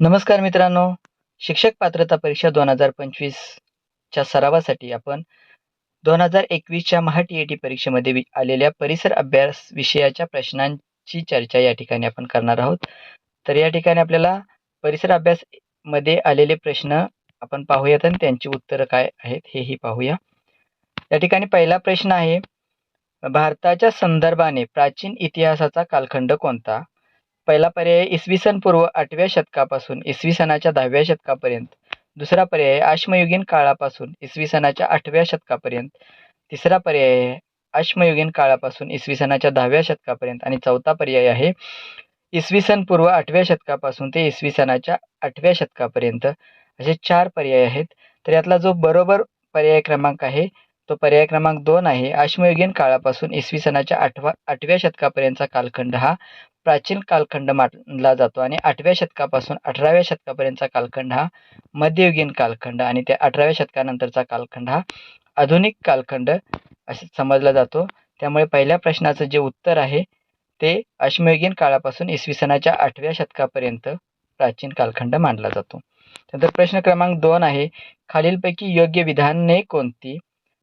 नमस्कार मित्रांनो. शिक्षक पात्रता परीक्षा दोन हजार पंचवीसच्या सरावासाठी आपण दोन हजार एकवीसच्या महा टी ए टी परीक्षेमध्ये वि आलेल्या परिसर अभ्यास विषयाच्या प्रश्नांची चर्चा या ठिकाणी आपण करणार आहोत. तर या ठिकाणी आपल्याला परिसर अभ्यासमध्ये आलेले प्रश्न आपण पाहूयात आणि त्यांची उत्तरं काय आहेत हेही पाहूया. या ठिकाणी पहिला प्रश्न आहे भारताच्या संदर्भाने प्राचीन इतिहासाचा कालखंड कोणता? पहिला पर्याय इसवी सन पूर्व आठव्या शतकापासून इसवी सनाच्या दहाव्या शतकापर्यंत. दुसरा पर्याय आश्मयुगीन काळापासून इसवी सनाच्या आठव्या शतकापर्यंत. तिसरा पर्याय आहे आश्मयुगीन काळापासून इसवी सनाच्या दहाव्या शतकापर्यंत. आणि चौथा पर्याय आहे इसवी सन पूर्व आठव्या शतकापासून ते इसवी सनाच्या आठव्या शतकापर्यंत. असे चार पर्याय आहेत. तर यातला जो बरोबर पर्याय क्रमांक आहे तो पर्याय क्रमांक दोन आहे. आश्मयुगीन काळापासून इसवी सनाच्या आठवा आठव्या शतकापर्यंतचा कालखंड हा प्राचीन कालखंड मानला जातो आणि आठव्या शतकापासून अठराव्या शतकापर्यंतचा कालखंड हा मध्ययुगीन कालखंड आणि त्या अठराव्या शतकानंतरचा कालखंड हा आधुनिक कालखंड असं समजला जातो. त्यामुळे पहिल्या प्रश्नाचं जे उत्तर आहे ते अश्मयुगीन काळापासून इसवी सनाच्या आठव्या शतकापर्यंत प्राचीन कालखंड मानला जातो. त्यानंतर प्रश्न क्रमांक दोन आहे खालीलपैकी योग्य विधाने कोणती?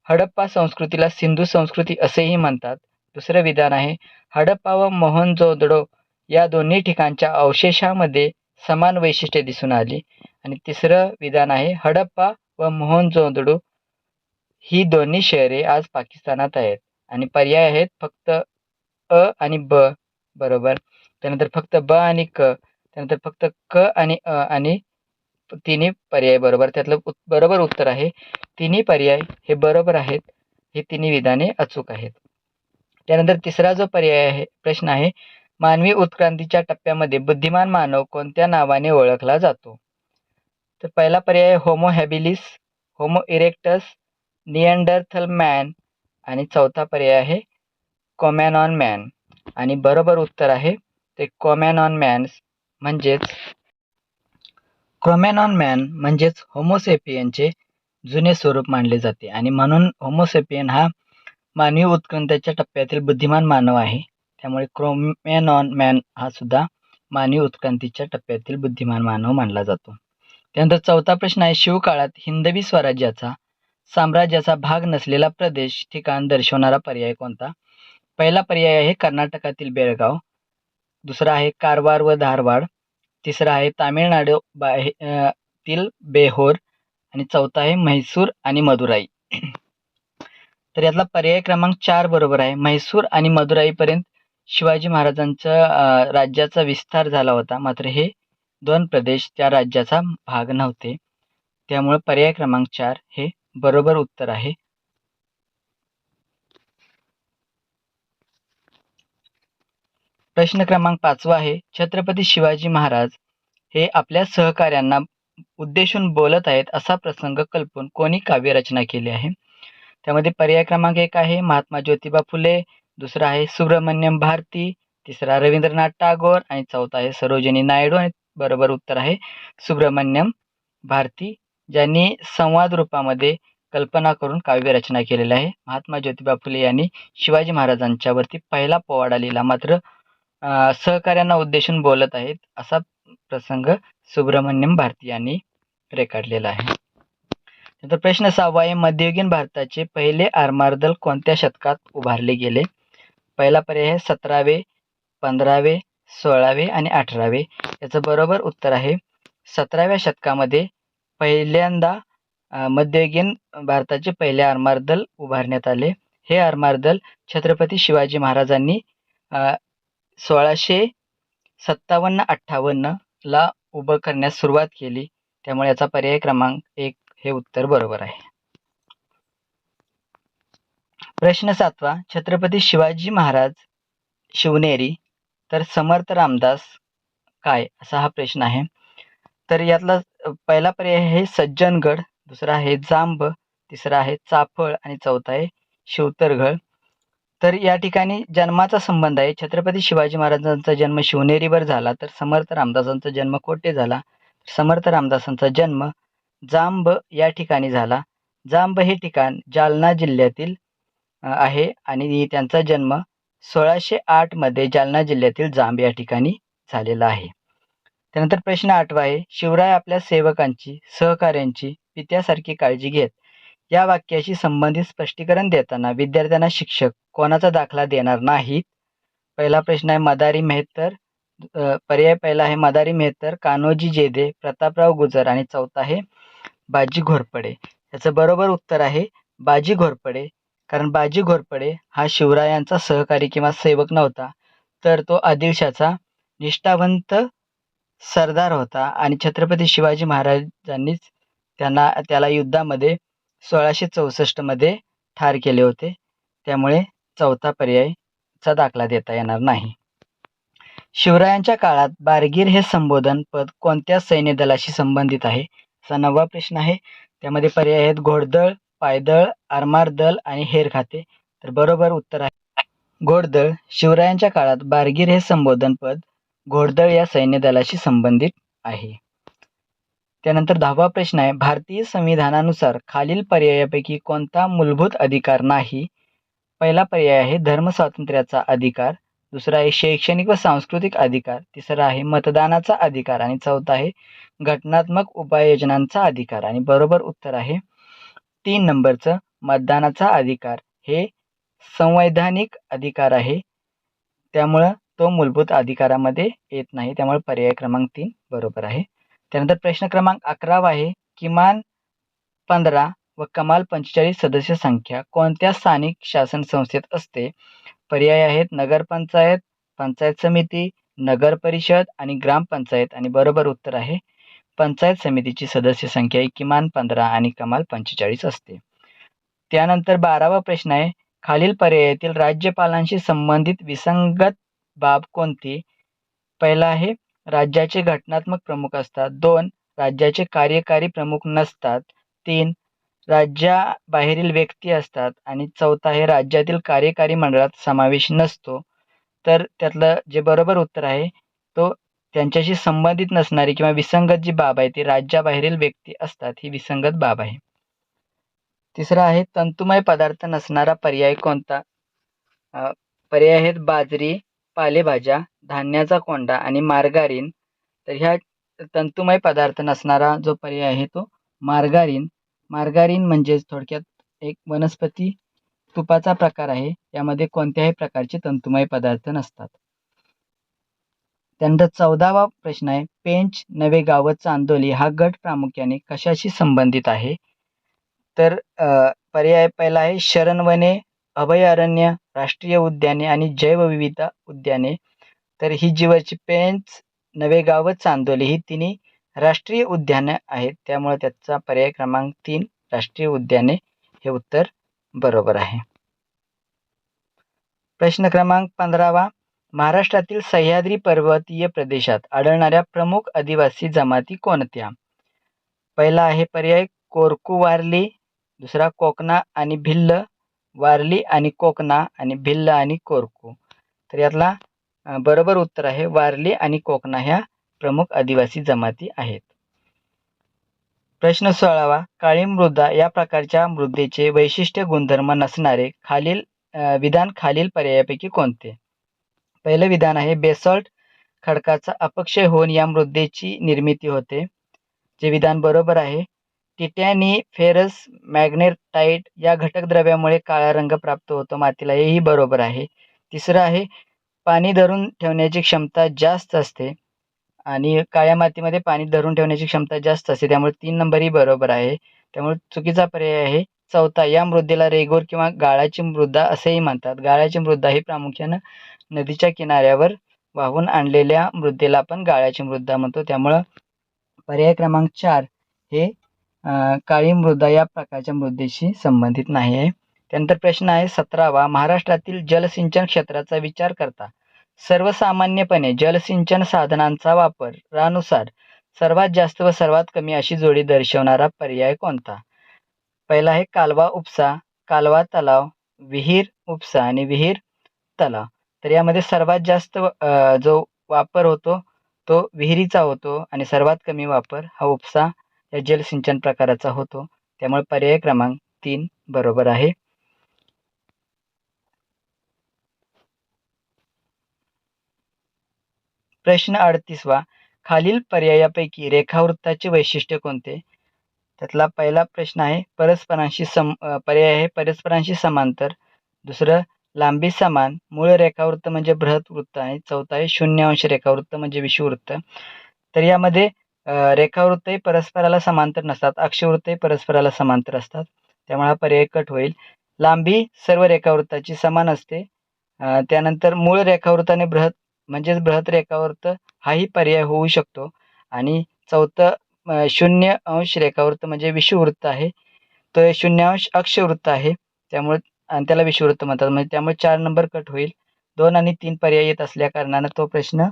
हडप्पा संस्कृतीला सिंधू संस्कृती असेही म्हणतात. दुसरं विधान आहे हडप्पा व मोहनजोदडो या दोन्ही ठिकाणच्या अवशेषामध्ये समान वैशिष्ट्ये दिसून आली. आणि तिसरं विधान आहे हडप्पा व मोहनजोदडो ही दोन्ही शहरे आज पाकिस्तानात आहेत. आणि पर्याय आहेत फक्त अ आणि ब बरोबर? त्यानंतर फक्त ब आणि क त्यानंतर फक्त क आणि अ आणि तिन्ही पर्याय बरोबर? त्यातलं उत बरोबर उत्तर आहे तिन्ही पर्याय हे बरोबर आहेत हे तिन्ही विधाने अचूक आहेत. त्यानंतर तिसरा जो पर्याय आहे प्रश्न आहे मानवी उत्क्रांतीच्या टप्प्यामध्ये बुद्धिमान मानव कोणत्या नावाने ओळखला जातो? तर पहिला पर्याय homo habilis homo erectus Neanderthal man आणि चौथा पर्याय आहे कॉमॅनॉन मॅन आणि बरोबर उत्तर आहे ते कॉमॅनॉन मॅन्स म्हणजेच क्रोमॅनॉन मॅन म्हणजेच होमोसेपियनचे जुने स्वरूप मानले जाते. आणि म्हणून होमोसेपियन हा मानवी उत्क्रांतीच्या टप्प्यातील बुद्धिमान मानव आहे. त्यामुळे क्रोमॅनॉन मॅन हा सुद्धा मानवी उत्क्रांतीच्या टप्प्यातील बुद्धिमान मानव मानला जातो. त्यानंतर चौथा प्रश्न आहे शिवकाळात हिंदवी स्वराज्याचा साम्राज्याचा भाग नसलेला प्रदेश ठिकाण दर्शवणारा पर्याय कोणता? पहिला पर्याय आहे कर्नाटकातील बेळगाव. दुसरा आहे कारवार व धारवाड. तिसरा आहे तामिळनाडू बाहे तील बेहोर. आणि चौथा आहे म्हैसूर आणि मदुराई. तर यातला पर्याय क्रमांक चार बरोबर आहे. म्हैसूर आणि मदुराईपर्यंत शिवाजी महाराजांचा राज्याचा विस्तार झाला होता. मात्र हे दोन प्रदेश त्या राज्याचा भाग नव्हते. त्यामुळे पर्याय क्रमांक चार हे बरोबर उत्तर आहे. प्रश्न क्रमांक पाचवा आहे. छत्रपती शिवाजी महाराज हे आपल्या सहकाऱ्यांना उद्देशून बोलत आहेत असा प्रसंग कल्पून कोणी काव्यरचना केली आहे? त्यामध्ये पर्याय क्रमांक एक आहे महात्मा ज्योतिबा फुले दुसरा आहे सुब्रमण्यम भारती तिसरा रवींद्रनाथ टागोर आणि चौथा आहे सरोजिनी नायडू आणि बरोबर उत्तर आहे सुब्रमण्यम भारती ज्यांनी संवाद रूपामध्ये कल्पना करून काव्यरचना केलेली आहे. महात्मा ज्योतिबा फुले यांनी शिवाजी महाराजांच्यावरती पहिला पोवाडा लिहिला. मात्र सहकार्यांना उद्देशून बोलत आहेत असा प्रसंग सुब्रमण्यम भारती यांनी रेखाटलेला आहे. नंतर प्रश्न सहावा आहे मध्ययुगीन भारताचे पहिले आरमार दल कोणत्या शतकात उभारले गेले? पहिला पर्याय आहे सतरावे पंधरावे सोळावे आणि अठरावे. याचं बरोबर उत्तर आहे सतराव्या शतकामध्ये पहिल्यांदा मध्ययुगीन भारताचे पहिले आरमार दल उभारण्यात आले. हे आरमार दल छत्रपती शिवाजी महाराजांनी सोळाशे सत्तावन्न अठ्ठावन्नला उभं करण्यास सुरुवात केली. त्यामुळे याचा पर्याय क्रमांक एक हे उत्तर बरोबर आहे. प्रश्न सातवा छत्रपती शिवाजी महाराज शिवनेरी तर समर्थ रामदास काय असा हा प्रश्न आहे. तर यातला पहिला पर्याय आहे सज्जनगड दुसरा आहे जांब तिसरा आहे चाफळ आणि चौथा आहे शिवतरगड. तर या ठिकाणी जन्माचा संबंध आहे. छत्रपती शिवाजी महाराजांचा जन्म शिवनेरीवर झाला तर समर्थ रामदासांचा जन्म कोठे झाला. समर्थ रामदासांचा जन्म जांब या ठिकाणी झाला. जांब हे ठिकाण जालना जिल्ह्यातील आहे आणि त्यांचा जन्म सोळाशे आठमध्ये जालना जिल्ह्यातील जांब या ठिकाणी झालेला आहे. त्यानंतर प्रश्न आठवा आहे शिवराय आपल्या सेवकांची सहकाऱ्यांची पित्यासारखी काळजी घेत या वाक्याशी संबंधित स्पष्टीकरण देताना विद्यार्थ्यांना शिक्षक कोणाचा दाखला देणार नाहीत? पहिला प्रश्न आहे मदारी मेहतर पर्याय पहिला आहे मदारी मेहतर कान्होजी जेदे प्रतापराव गुजर आणि चौथा आहे बाजी घोरपडे. याचं बरोबर उत्तर आहे बाजी घोरपडे. कारण बाजी घोरपडे हा शिवरायांचा सहकारी किंवा सेवक नव्हता तर तो आदिलशाचा निष्ठावंत सरदार होता आणि छत्रपती शिवाजी महाराजांनीच त्यांना त्याला युद्धामध्ये सोळाशे चौसष्टमध्ये ठार केले होते. त्यामुळे चौथा पर्यायचा दाखला देता येणार नाही. शिवरायांच्या काळात बारगीर हे संबोधन पद कोणत्या सैन्य दलाशी संबंधित आहे? असा नववा प्रश्न आहे. त्यामध्ये पर्याय आहेत घोडदळ पायदळ आरमार दल आणि हेर खाते. तर बरोबर उत्तर आहे. घोडदळ शिवरायांच्या काळात बारगीर हे संबोधन पद घोडदळ या सैन्य दलाशी संबंधित आहे. त्यानंतर दहावा प्रश्न आहे भारतीय संविधानानुसार खालील पर्यायापैकी कोणता मूलभूत अधिकार नाही? पहिला पर्याय आहे धर्म स्वातंत्र्याचा अधिकार. दुसरा आहे शैक्षणिक व सांस्कृतिक अधिकार. तिसरा आहे मतदानाचा अधिकार. आणि चौथा आहे घटनात्मक उपाययोजनांचा अधिकार. आणि बरोबर उत्तर आहे तीन नंबरचं मतदानाचा अधिकार. हे संवैधानिक अधिकार आहे. त्यामुळं तो मूलभूत अधिकारामध्ये येत नाही. त्यामुळे पर्याय क्रमांक तीन बरोबर आहे. त्यानंतर प्रश्न क्रमांक अकरावा आहे किमान पंधरा व कमाल पंचेचाळीस सदस्य संख्या कोणत्या स्थानिक शासन संस्थेत असते? पर्याय आहेत नगरपंचायत पंचायत समिती नगर परिषद आणि ग्रामपंचायत आणि बरोबर उत्तर आहे पंचायत समितीची सदस्य संख्या ही किमान पंधरा आणि कमाल पंचेचाळीस असते. त्यानंतर बारावा प्रश्न आहे खालील पर्यायातील राज्यपालांशी संबंधित विसंगत बाब कोणती? पहिला आहे राज्याचे घटनात्मक प्रमुख असतात. दोन राज्याचे कार्यकारी प्रमुख नसतात. तीन राज्याबाहेरील व्यक्ती असतात आणि चौथा आहे राज्यातील कार्यकारी मंडळात समावेश नसतो. तर त्यातलं जे बरोबर उत्तर आहे तो त्यांच्याशी संबंधित नसणारी किंवा विसंगत जी बाब आहे ती राज्याबाहेरील व्यक्ती असतात ही विसंगत बाब आहे. तिसरा आहे तंतुमय पदार्थ नसणारा पर्याय कोणता? पर्याय आहेत बाजरी पालेभाज्या धान्याचा कोंडा आणि मार्गारीन. तर ह्या तंतुमय पदार्थ नसणारा जो पर्याय आहे तो मार्गारीन. मार्गारीन म्हणजेच थोडक्यात एक वनस्पती तुपाचा प्रकार आहे. यामध्ये कोणत्याही प्रकारचे तंतुमय पदार्थ नसतात. त्यानंतर चौदावा प्रश्न आहे. पेंच नवेगाव व चांदोली हा गट प्रामुख्याने कशाशी संबंधित आहे? तर पर्याय पहिला आहे. शरणवने अभयारण्य राष्ट्रीय उद्याने आणि जैवविविधता उद्याने. तर ही जीवरची पेंच नवेगाव व चांदोली ही तिन्ही राष्ट्रीय उद्याने आहेत. त्यामुळे त्याचा पर्याय क्रमांक तीन राष्ट्रीय उद्याने हे उत्तर बरोबर आहे. प्रश्न क्रमांक पंधरावा. महाराष्ट्रातील सह्याद्री पर्वतीय प्रदेशात आढळणाऱ्या प्रमुख आदिवासी जमाती कोणत्या? पहिला आहे पर्याय कोरकू वारली दुसरा कोकणा आणि भिल्ल वारली आणि कोकणा आणि भिल्ल आणि कोरकू. तर यातला बरोबर उत्तर आहे वारली आणि कोकणा ह्या प्रमुख आदिवासी जमाती आहेत. प्रश्न सोळावा काळी मृदा या प्रकारच्या मृदेचे वैशिष्ट्य गुणधर्म नसणारे खालील विधान खालील पर्यायापैकी कोणते? पहिलं विधान आहे बेसॉल्ट खडकाचा अपक्षय होऊन या मृदेची निर्मिती होते. जे विधान बरोबर आहे टिटॅनी फेरस मॅग्नेटाईट या घटक द्रव्यामुळे काळा रंग प्राप्त होतो मातीला हेही बरोबर आहे. तिसरं आहे पाणी धरून ठेवण्याची क्षमता जास्त असते. आणि काळ्या मातीमध्ये पाणी धरून ठेवण्याची क्षमता जास्त असते. त्यामुळे तीन नंबरही बरोबर आहे. त्यामुळे चुकीचा पर्याय आहे. चौथा या मृदेला रेगोर किंवा गाळाची मृदा असेही म्हणतात. गाळाची मृदा ही प्रामुख्यानं नदीच्या किनाऱ्यावर वाहून आणलेल्या मृदेला आपण गाळाची मृदा म्हणतो. त्यामुळं पर्याय क्रमांक चार हे काळी मृदा या प्रकारच्या मृदेशी संबंधित नाही आहे. त्यानंतर प्रश्न आहे सतरावा. महाराष्ट्रातील जलसिंचन क्षेत्राचा विचार करता. सर्वसामान्यपणे जलसिंचन साधनांचा वापर रानुसार सर्वात जास्त व सर्वात कमी अशी जोडी दर्शवणारा पर्याय कोणता? पहिला आहे कालवा उपसा कालवा तलाव विहीर उपसा आणि विहीर तलाव. तर यामध्ये सर्वात जास्त जो वापर होतो तो विहिरीचा होतो आणि सर्वात कमी वापर हा उपसा या जलसिंचन प्रकाराचा होतो. त्यामुळे पर्याय क्रमांक तीन बरोबर आहे. प्रश्न अडतीसवा. खालील पर्यायापैकी रेखावृत्ताचे वैशिष्ट्य कोणते? त्यातला पहिला प्रश्न आहे परस्परांशी सम पर्याय आहे परस्परांशी समांतर. दुसरं लांबी समान मूळ रेखावृत्त म्हणजे बृहत वृत्त आहे चौथा आहे शून्य अंश रेखावृत्त म्हणजे विषुववृत्त. तर यामध्ये रेखावृत्तही परस्पराला समांतर नसतात अक्षवृत्तही परस्पराला समांतर असतात. त्यामुळे हा पर्याय कट होईल. लांबी सर्व रेखावृत्ताची समान असते. त्यानंतर मूळ रेखावृत्त आणि बृहत म्हणजेच बृहत रेखावृत्त हाही पर्याय होऊ शकतो. आणि चौथं शून्य अंश रेखावृत्त म्हणजे विषुववृत्त आहे. तो शून्याश अक्षवृत्त आहे. त्यामुळे आणि त्याला विषुववृत्त म्हणतात. म्हणजे त्यामुळे चार नंबर कट होईल. दोन आणि तीन पर्याय येत असल्या कारणानं तो प्रश्न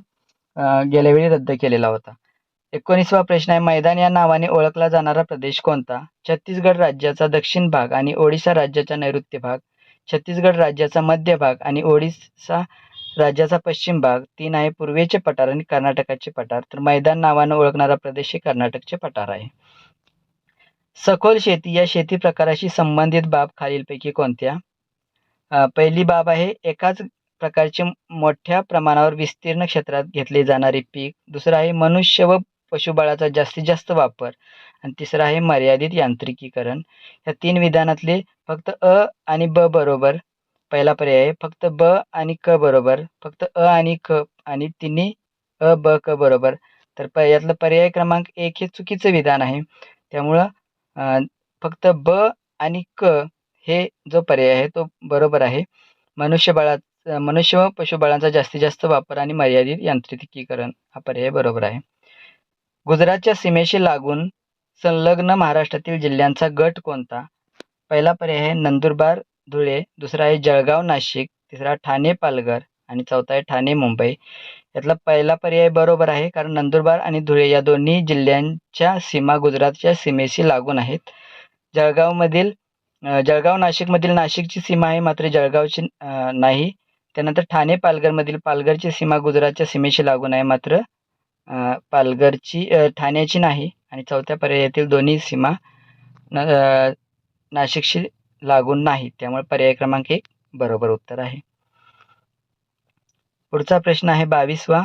गेल्यावेळी गेल्या वेळी रद्द केलेला होता. एकोणीसवा प्रश्न आहे मैदान या नावाने ओळखला जाणारा प्रदेश कोणता? छत्तीसगड राज्याचा दक्षिण भाग आणि ओडिशा राज्याचा नैऋत्य भाग. छत्तीसगड राज्याचा मध्य भाग आणि ओडिसा राज्याचा पश्चिम भाग तीन आहे पूर्वेचे पठार आणि कर्नाटकाचे पठार. तर मैदान नावानं ओळखणारा प्रदेश हे कर्नाटकचे पठार आहे. सखोल शेती या शेती प्रकाराशी संबंधित बाब खालीलपैकी कोणत्या? पहिली बाब आहे एकाच प्रकारचे मोठ्या प्रमाणावर विस्तीर्ण क्षेत्रात घेतले जाणारे पीक. दुसरं आहे मनुष्य व पशुबळाचा जास्तीत जास्त वापर. आणि तिसरं आहे मर्यादित यांत्रिकीकरण. या तीन विधानातले फक्त अ आणि ब बरोबर पहिला पर्याय आहे. फक्त ब आणि क बरोबर. फक्त अ आणि क आणि तिन्ही अ ब क बरोबर. तर प यातलं पर्याय क्रमांक एक हे चुकीचं विधान आहे. त्यामुळं फक्त ब आणि क हे जो पर्याय आहे तो बरोबर आहे. मनुष्यबळा मनुष्य व पशुबळांचा जास्तीत जास्त वापर आणि मर्यादित यांत्रिकीकरण हा पर्याय बरोबर आहे. गुजरातच्या सीमेशी लागून संलग्न महाराष्ट्रातील जिल्ह्यांचा गट कोणता? पहिला पर्याय आहे नंदुरबार धुळे दुसरा आहे जळगाव नाशिक तिसरा ठाणे पालघर आणि चौथा आहे ठाणे मुंबई. यातला पहिला पर्याय बरोबर आहे कारण नंदुरबार आणि धुळे या दोन्ही जिल्ह्यांच्या सीमा गुजरातच्या सीमेशी लागून आहेत. जळगावमधील जळगाव नाशिकमधील नाशिकची सीमा आहे मात्र जळगावची नाही. त्यानंतर ठाणे पालघरमधील पालघरची सीमा गुजरातच्या सीमेशी लागून आहे मात्र पालघरची ठाण्याची नाही आणि चौथ्या पर्यायातील दोन्ही सीमा न नाशिकशी लागून नाही. त्यामुळे पर्याय क्रमांक एक बरोबर उत्तर आहे. पुढचा प्रश्न आहे बावीसवा.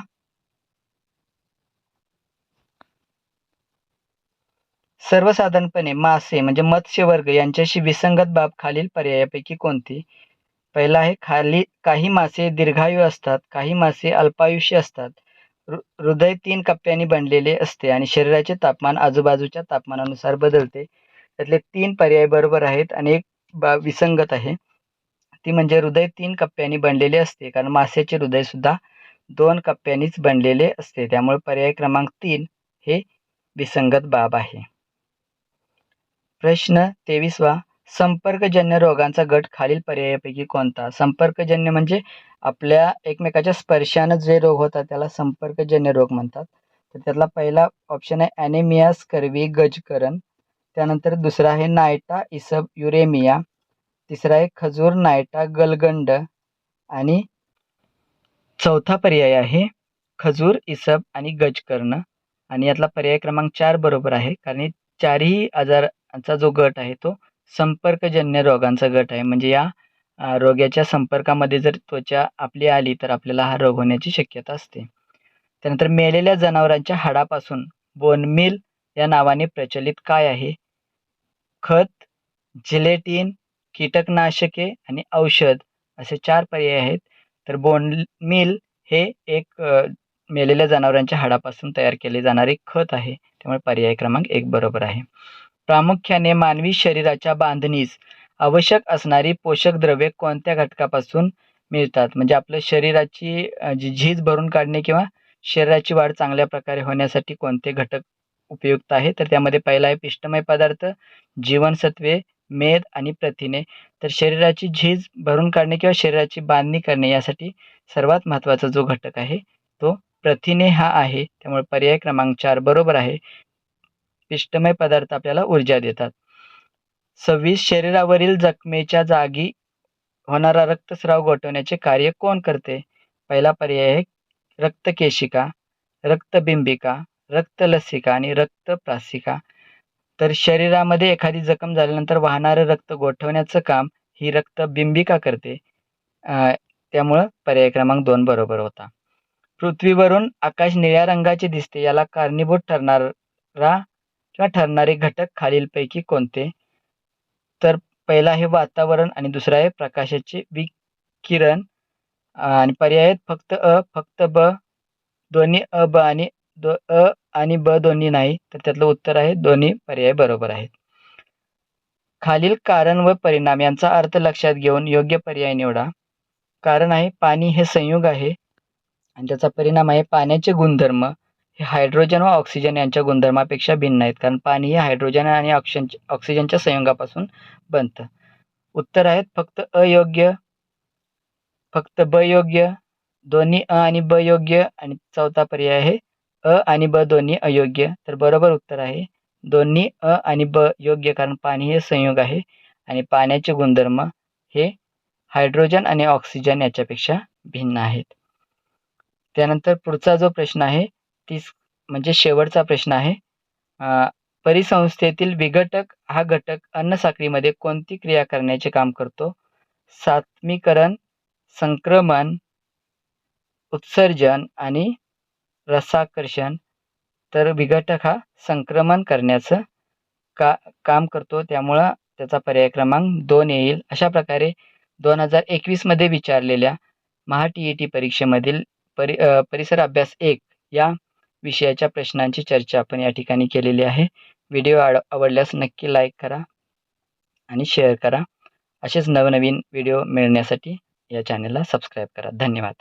सर्वसाधारणपणे मासे म्हणजे मत्स्यवर्ग यांच्याशी विसंगत बाब खालील पर्यायापैकी कोणती? पहिला आहे खाली काही मासे दीर्घायू असतात काही मासे अल्पायुष्य असतात. हृदय तीन कप्प्यांनी बनलेले असते आणि शरीराचे तापमान आजूबाजूच्या तापमानानुसार बदलते. त्यातले तीन पर्याय बरोबर आहेत आणि एक बा विसंगत आहे. ती म्हणजे हृदय तीन कप्प्यांनी बनलेले असते. कारण मासेचे हृदयसुद्धा दोन कप्प्यांनीच बनलेले असते. त्यामुळे पर्याय क्रमांक तीन हे विसंगत बाब आहे. प्रश्न तेवीसवा. संपर्कजन्य रोगांचा गट खालील पर्यायापैकी कोणता? संपर्कजन्य म्हणजे आपल्या एकमेकाच्या स्पर्शानं जे रोग होतात त्याला संपर्कजन्य रोग म्हणतात. तर त्यातला पहिला ऑप्शन आहे ॲनेमिया स्कर्वी गजकरण. त्यानंतर दुसरा आहे नायटा इसब युरेमिया. तिसरा आहे खजूर नायटा गलगंड. आणि चौथा पर्याय आहे खजूर इसब आणि गजकर्ण. आणि यातला पर्याय क्रमांक चार बरोबर आहे कारण चारही आजारांचा जो गट आहे तो संपर्कजन्य रोगांचा गट आहे. म्हणजे या रोग्याच्या संपर्कामध्ये जर त्वचा आपली आली तर आपल्याला हा रोग होण्याची शक्यता असते. त्यानंतर मेलेल्या जनावरांच्या हाडापासून बोनमील या नावाने प्रचलित काय आहे? खत जिलेटिन कीटकनाशके आणि औषध असे चार पर्याय आहेत. तर बोनमील हे एक मेलेल्या जनावरांच्या हाडापासून तयार केले जाणारे खत आहे. त्यामुळे पर्याय क्रमांक एक बरोबर आहे. प्रामुख्याने मानवी शरीराच्या बांधणीस आवश्यक असणारी पोषक द्रव्ये कोणत्या घटकापासून मिळतात? म्हणजे आपलं शरीराची जी झीज भरून काढणे किंवा शरीराची वाढ चांगल्या प्रकारे होण्यासाठी कोणते घटक उपयुक्त आहे. तर त्यामध्ये पहिला आहे पिष्टमय पदार्थ जीवनसत्वे मेद आणि प्रथिने. तर शरीराची झीज भरून काढणे किंवा शरीराची बांधणी करणे यासाठी सर्वात महत्त्वाचा जो घटक आहे तो प्रथिने हा आहे. त्यामुळे पर्याय क्रमांक चार बरोबर आहे. पिष्टमय पदार्थ आपल्याला ऊर्जा देतात. सव्वीस शरीरावरील जखमेच्या जागी होणारा रक्तस्राव गोठवण्याचे कार्य कोण करते? पहिला पर्याय आहे रक्तकेशिका रक्तबिंबिका रक्तलसिका आणि रक्तप्रासिका. तर शरीरामध्ये एखादी जखम झाल्यानंतर वाहणारं रक्त गोठवण्याचं काम ही रक्तबिंबिका करते. त्यामुळं पर्याय क्रमांक दोन बरोबर होता. पृथ्वीवरून आकाश निळ्या रंगाचे दिसते याला कारणीभूत ठरणारा किंवा ठरणारे घटक खालीलपैकी कोणते? तर पहिला आहे वातावरण आणि दुसरा आहे प्रकाशाचे विकिरण. आणि पर्याय फक्त अ फक्त ब दोन्ही अ ब आणि दो अ आणि ब दोन्ही नाही तर त्यातलं उत्तर आहे दोन्ही पर्याय बरोबर आहेत. खालील कारण व परिणाम यांचा अर्थ लक्षात घेऊन योग्य पर्याय निवडा. कारण आहे पाणी हे संयुग आहे आणि त्याचा परिणाम आहे पाण्याचे गुणधर्म हे हायड्रोजन व ऑक्सिजन यांच्या गुणधर्मापेक्षा भिन्न आहेत कारण पाणी हे हायड्रोजन आणि ऑक्सिजन ऑक्सिजनच्या संयोगापासून बनतं. उत्तर आहेत फक्त अयोग्य फक्त ब योग्य दोन्ही अ आणि ब योग्य आणि चौथा पर्याय आहे अ आणि ब दोन्ही अयोग्य. तर बरोबर उत्तर आहे. दोन्ही अ आणि ब योग्य कारण पाणी हे संयोग आहे. आणि पाण्याचे गुणधर्म हे हायड्रोजन आणि ऑक्सिजन याच्यापेक्षा भिन्न आहेत. त्यानंतर पुढचा जो प्रश्न आहे तीस म्हणजे शेवटचा प्रश्न आहे. परिसंस्थेतील विघटक हा घटक अन्नसाखळीमध्ये कोणती क्रिया करण्याचे काम करतो? सात्मीकरण संक्रमण उत्सर्जन आणि रसाकर्षण. तर विघटक हा संक्रमण करण्याचं का काम करतो. त्यामुळं त्याचा पर्याय क्रमांक दोन येईल. अशा प्रकारे दोन हजार एकवीसमध्ये विचारलेल्या महा टी ई टी परीक्षेमधील परि परिसर अभ्यास एक या विषयाच्या प्रश्नांची चर्चा आपण या ठिकाणी केलेली आहे. व्हिडिओ आड आवडल्यास नक्की लाईक करा आणि शेअर करा. असेच नवनवीन व्हिडिओ मिळण्यासाठी या चॅनलला सबस्क्राईब करा. धन्यवाद.